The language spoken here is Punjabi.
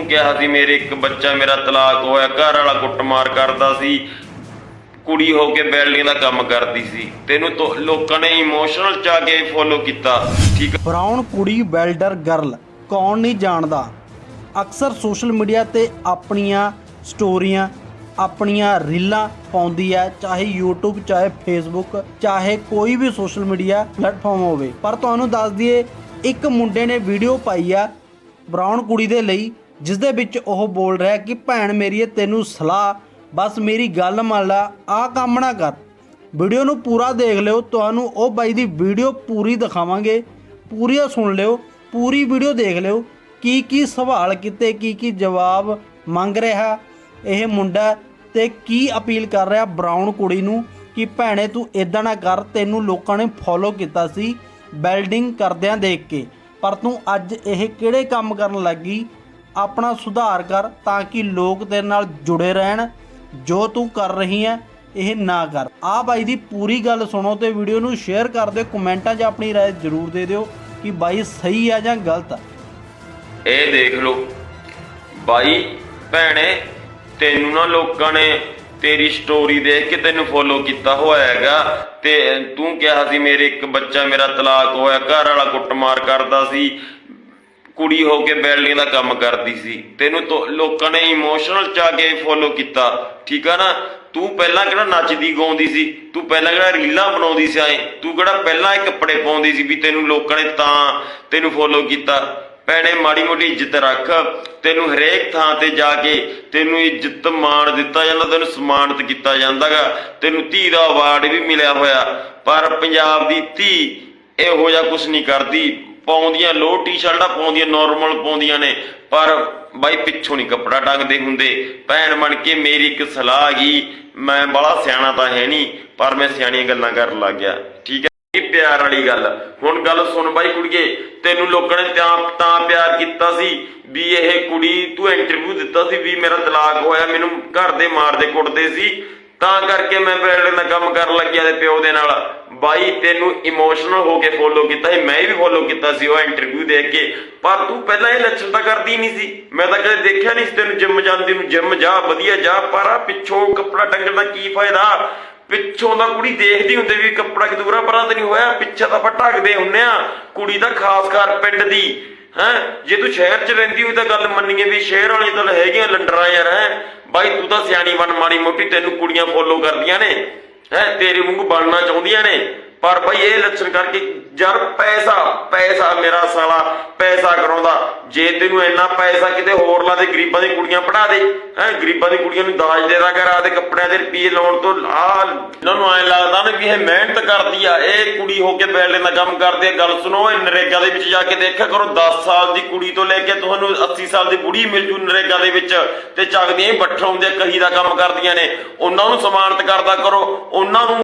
ਤੂੰ ਕਿਹਾ ਸੀ, ਮੇਰੇ ਇੱਕ ਬੱਚਾ ਮੇਰਾ ਤਲਾਕ ਹੋਇਆ, ਘਰ ਵਾਲਾ ਕੁੱਟਮਾਰ ਕਰਦਾ ਸੀ, ਕੁੜੀ ਹੋ ਕੇ ਬਿਲਡਿੰਗ ਦਾ ਕੰਮ ਕਰਦੀ ਸੀ। ਤੈਨੂੰ ਤੋ- ਲੋਕਾਂ ਨੇ ਇਮੋਸ਼ਨਲ ਚ ਕੇ ਫੋਲੋ ਕੀਤਾ। ਠੀਕ ਬਰਾਊਨ ਕੁੜੀ ਵੈਲਡਰ ਗਰਲ ਕੌਣ ਨਹੀਂ ਜਾਣਦਾ। ਅਕਸਰ ਸੋਸ਼ਲ ਮੀਡੀਆ ਤੇ ਆਪਣੀਆਂ ਸਟੋਰੀਆਂ, ਆਪਣੀਆਂ ਰੀਲਾਂ ਪਾਉਂਦੀ ਹੈ, ਚਾਹੇ YouTube, ਚਾਹੇ Facebook, ਚਾਹੇ ਕੋਈ ਵੀ ਸੋਸ਼ਲ ਮੀਡੀਆ ਪਲੇਟਫਾਰਮ ਹੋਵੇ। ਪਰ ਤੁਹਾਨੂੰ ਦੱਸ ਦਈਏ, ਇੱਕ ਮੁੰਡੇ ਨੇ ਵੀਡੀਓ ਪਾਈ ਆ ਬਰਾਊਨ ਕੁੜੀ ਦੇ ਲਈ। ਜਿਸ ਦੇ ਵਿੱਚ ਉਹ ਬੋਲ ਰਿਹਾ ਕਿ, ਭੈਣ ਮੇਰੀ ਤੈਨੂੰ ਸਲਾਹ, ਬਸ ਮੇਰੀ ਗੱਲ ਮੰਨ ਲੈ, ਆਹ ਕੰਮ ਨਾ ਕਰ। ਵੀਡੀਓ ਨੂੰ ਪੂਰਾ ਦੇਖ ਲਿਓ, ਤੁਹਾਨੂੰ ਉਹ ਬਾਈ ਦੀ ਵੀਡੀਓ ਪੂਰੀ ਦਿਖਾਵਾਂਗੇ ਪੂਰੀ ਸੁਣ ਲਿਓ, ਪੂਰੀ ਵੀਡੀਓ ਦੇਖ ਲਿਓ, ਕੀ ਕੀ ਸਵਾਲ ਕੀਤੇ, ਕੀ ਕੀ ਜਵਾਬ ਮੰਗ ਰਿਹਾ ਇਹ ਮੁੰਡਾ ਤੇ ਕੀ ਅਪੀਲ ਕਰ ਰਿਹਾ ਬਰਾਊਨ ਕੁੜੀ ਨੂੰ ਕਿ, ਭੈਣੇ, ਤੂੰ ਇਦਾਂ ਨਾ ਕਰ, ਤੈਨੂੰ ਲੋਕਾਂ ਨੇ ਫੋਲੋ ਕੀਤਾ ਸੀ ਬਿਲਡਿੰਗ ਕਰਦਿਆਂ ਦੇਖ ਕੇ। ਪਰ ਤੂੰ ਅੱਜ ਇਹ ਕਿਹੜੇ ਕੰਮ ਕਰਨ ਲੱਗੀ? ਆਪਣਾ ਸੁਧਾਰ ਕਰ ਤਾਂ ਕਿ ਲੋਕ ਤੇਰੇ ਨਾਲ ਜੁੜੇ ਰਹਿਣ ਜੋ ਤੂੰ ਕਰ ਰਹੀ ਹੈ ਇਹ ਨਾ ਕਰ ਆ ਬਾਈ ਦੀ ਪੂਰੀ ਗੱਲ ਸੁਣੋ ਤੇ ਵੀਡੀਓ ਨੂੰ ਸ਼ੇਅਰ ਕਰ ਦਿਓ ਕਮੈਂਟਾਂ 'ਚ ਆਪਣੀ رائے ਜ਼ਰੂਰ ਦੇ ਦਿਓ ਕਿ ਬਾਈ ਸਹੀ ਆ ਜਾਂ ਗਲਤ ਆ ਇਹ ਦੇਖ ਲਓ ਬਾਈ ਭੈਣੇ ਤੈਨੂੰ ਨਾ ਲੋਕਾਂ ਨੇ ਤੇਰੀ ਸਟੋਰੀ ਦੇਖ ਕੇ ਤੈਨੂੰ ਫੋਲੋ ਕੀਤਾ ਹੋਇਆ ਹੈਗਾ ਤੇ ਤੂੰ ਕਿਹਾ ਸੀ ਮੇਰੇ ਇੱਕ ਬੱਚਾ ਮੇਰਾ ਤਲਾਕ ਹੋਇਆ ਘਰ ਵਾਲਾ ਕੁੱਟਮਾਰ ਕਰਦਾ ਸੀ ਕੁੜੀ ਹੋ ਕੇ ਬਿਲਡਿੰਗ ਦਾ ਕੰਮ ਕਰਦੀ ਸੀ। ਤੈਨੂੰ ਲੋਕਾਂ ਨੇ ਇਮੋਸ਼ਨਲ ਚ ਕੇ ਫੋਲੋ ਕੀਤਾ। ਠੀਕ ਆ ਨਾ? ਤੂੰ ਪਹਿਲਾਂ ਕਿਹੜਾ ਨੱਚਦੀ, ਗਾਉਂਦੀ ਸੀ? ਤੂੰ ਪਹਿਲਾਂ ਕਿਹੜਾ ਰੀਲਾਂ ਬਣਾਉਂਦੀ ਸੀ ਐ? ਤੂੰ ਕਿਹੜਾ ਪਹਿਲਾਂ ਇਹ ਕੱਪੜੇ ਪਾਉਂਦੀ ਸੀ ਵੀ ਤੈਨੂੰ ਲੋਕਾਂ ਨੇ ਤਾਂ ਤੈਨੂੰ ਫੋਲੋ ਕੀਤਾ? ਭੈਣੇ, ਮਾੜੀ ਮੋਟੀ ਇੱਜ਼ਤ ਰੱਖ। ਤੈਨੂੰ ਹਰੇਕ ਥਾਂ ਤੇ ਜਾ ਕੇ ਤੈਨੂੰ ਇੱਜ਼ਤ ਮਾਣ ਦਿੱਤਾ ਜਾਂਦਾ, ਤੈਨੂੰ ਸਨਮਾਨਿਤ ਕੀਤਾ ਜਾਂਦਾਗਾ। ਤੈਨੂੰ ਧੀ ਦਾ ਅਵਾਰਡ ਵੀ ਮਿਲਿਆ ਹੋਇਆ। ਪਰ ਪੰਜਾਬ ਦੀ ਧੀ ਇਹੋ ਜਿਹਾ ਕੁਝ ਨਹੀਂ ਕਰਦੀ। ਪਾਉਂਦੀਆਂ ਲੋ ਟੀ-ਸ਼ਰਟਾਂ ਪਾਉਂਦੀਆਂ ਨਾਰਮਲ ਪਾਉਂਦੀਆਂ ਨੇ, ਪਰ ਬਾਈ ਪਿੱਛੋਂ ਨਹੀਂ ਕੱਪੜਾ ਟੰਗਦੇ ਹੁੰਦੇ। ਭੈਣ ਬਣ ਕੇ ਮੇਰੀ ਇੱਕ ਸਲਾਹ ਹੈਗੀ ਮੈਂ ਬੜਾ ਸਿਆਣਾ ਤਾਂ ਹੈ ਨਹੀਂ, ਪਰ ਮੈਂ ਸਿਆਣੀਆਂ ਗੱਲਾਂ ਕਰਨ ਲੱਗ ਗਿਆ। ਠੀਕ ਹੈ ਇਹ ਪਿਆਰ ਵਾਲੀ ਗੱਲ। ਹੁਣ ਗੱਲ ਸੁਣ ਬਾਈ ਕੁੜੀਏ, ਤੈਨੂੰ ਲੋਕਾਂ ਨੇ ਤਾਂ ਤਾਂ ਪਿਆਰ ਕੀਤਾ ਸੀ ਵੀ ਇਹ ਕੁੜੀ ਤੂੰ ਇੰਟਰਵਿਊ ਦਿੱਤਾ ਸੀ ਵੀ ਮੇਰਾ ਤਲਾਕ ਹੋਇਆ, ਮੈਨੂੰ ਘਰ ਦੇ ਮਾਰਦੇ ਕੁੱਟਦੇ ਸੀ। ਤਾਂ ਕਰਕੇ ਮੈਂ ਬਿਲਡਿੰਗ ਦਾ ਕੰਮ ਕਰਨ ਲੱਗਿਆ ਤੇ ਪਿਓ ਦੇ ਨਾਲ। ਬਾਈ, ਤੈਨੂੰ ਇਮੋਸ਼ਨਲ ਹੋ ਕੇ ਫੋਲੋ ਕੀਤਾ ਸੀ, ਮੈਂ ਵੀ ਫੋਲੋ ਕੀਤਾ ਸੀ ਉਹ ਇੰਟਰਵਿਊ ਦੇਖ ਕੇ। ਪਰ ਤੂੰ ਪਹਿਲਾਂ ਇਹ ਲੱਛਣ ਤਾਂ ਕਰਦੀ ਨਹੀਂ ਸੀ। ਮੈਂ ਤਾਂ ਕਦੇ ਦੇਖਿਆ ਨਹੀਂ ਸੀ ਤੈਨੂੰ ਜਿਮ ਜਾਂਦੀ ਨੂੰ। ਜਿਮ ਜਾ, ਵਧੀਆ ਜਾ, ਪਰ ਆ ਪਿੱਛੋਂ ਕੱਪੜਾ ਟੰਗਣ ਦਾ ਕੀ ਫਾਇਦਾ? ਪਿੱਛੋਂ ਦਾ ਕੁੜੀ ਦੇਖਦੀ ਹੁੰਦੀ ਵੀ ਕੱਪੜਾ ਕਿਦੂਰਾ ਪਰਾਂ ਤੇ ਨਹੀਂ ਹੋਇਆ, ਪਿੱਛੇ ਤਾਂ ਆਪਾਂ ਢੱਕਦੇ ਹੁੰਨੇ ਆ। ਕੁੜੀ ਦਾ ਖਾਸ ਕਰ ਪਿੰਡ ਦੀ। ਹੈ? ਜੇ ਤੂੰ ਸ਼ਹਿਰ 'ਚ ਰਹਿੰਦੀ ਹੋਈ ਤਾਂ ਗੱਲ ਮੰਨੀਏ ਵੀ ਸ਼ਹਿਰ ਵਾਲੀ ਤਾਂ ਹੈਗੀਆਂ ਲੰਡਰਾਂ ਯਾਰ, ਹੈ? ਬਾਈ, ਤੂੰ ਤਾਂ ਸਿਆਣੀ ਬਣ, ਮਾੜੀ ਮੋਟੀ ਤੈਨੂੰ ਕੁੜੀਆਂ ਫੋਲੋ ਕਰਦੀਆਂ ਨੇ। ਹੈ? ਤੇਰੇ ਵਾਂਗੂ ਬਣਨਾ ਚਾਹੁੰਦੀਆਂ ਨੇ। ਪਰ ਬਾਈ, ਇਹ ਲੱਛਣ ਕਰਕੇ ਯਾਰ ਪੈਸਾ ਪੈਸਾ ਮੇਰਾ ਸਾਲਾ, ਪੈਸਾ ਕਰਾਉਂਦਾ। ਜੇ ਤੈਨੂੰ ਇੰਨਾ ਪੈਸਾ ਕਿਤੇ ਹੋਰ ਲਾ ਦੇ, ਗਰੀਬਾਂ ਦੀ ਕੁੜੀਆਂ ਪੜਾ ਦੇ। ਹੈ, ਗਰੀਬਾਂ ਦੀ ਕੁੜੀਆਂ ਨੂੰ ਦਾਜ ਦੇ ਕਰ ਆਦੇ ਕੱਪੜਿਆਂ ਦੇ ਰੁਪਏ ਲਾਉਣ ਤੋਂ ਆ ਇਹਨਾਂ ਨੂੰ ਐ ਲੱਗਦਾ ਨਾ ਵੀ ਇਹ ਮਿਹਨਤ ਕਰਦੀ ਆ। ਇਹ ਕੁੜੀ ਹੋ ਕੇ ਬਿਲਡਿੰਗ ਦਾ ਕੰਮ ਕਰਦੀ। ਆ ਗੱਲ ਸੁਣੋ, ਇਹ ਨਰੇਗਾ ਦੇ ਵਿੱਚ ਜਾ ਕੇ ਦੇਖਿਆ ਕਰੋ 10 ਸਾਲ ਦੀ ਕੁੜੀ ਤੋਂ ਲੈ ਕੇ ਤੁਹਾਨੂੰ 80 ਸਾਲ ਦੀ ਬੁੜੀ ਮਿਲ ਜੂ ਨਰੇਗਾ ਦੇ ਵਿੱਚ। ਤੇ ਚੱਕਦੀਆਂ ਹੀ ਬੱਠਾ ਹੁੰਦੇ ਕਹੀ ਦਾ ਕੰਮ ਕਰਦੀਆਂ ਨੇ। ਉਹਨਾਂ ਨੂੰ ਸਮਾਨਤ ਕਰਦਾ ਕਰੋ। ਉਹਨਾਂ ਨੂੰ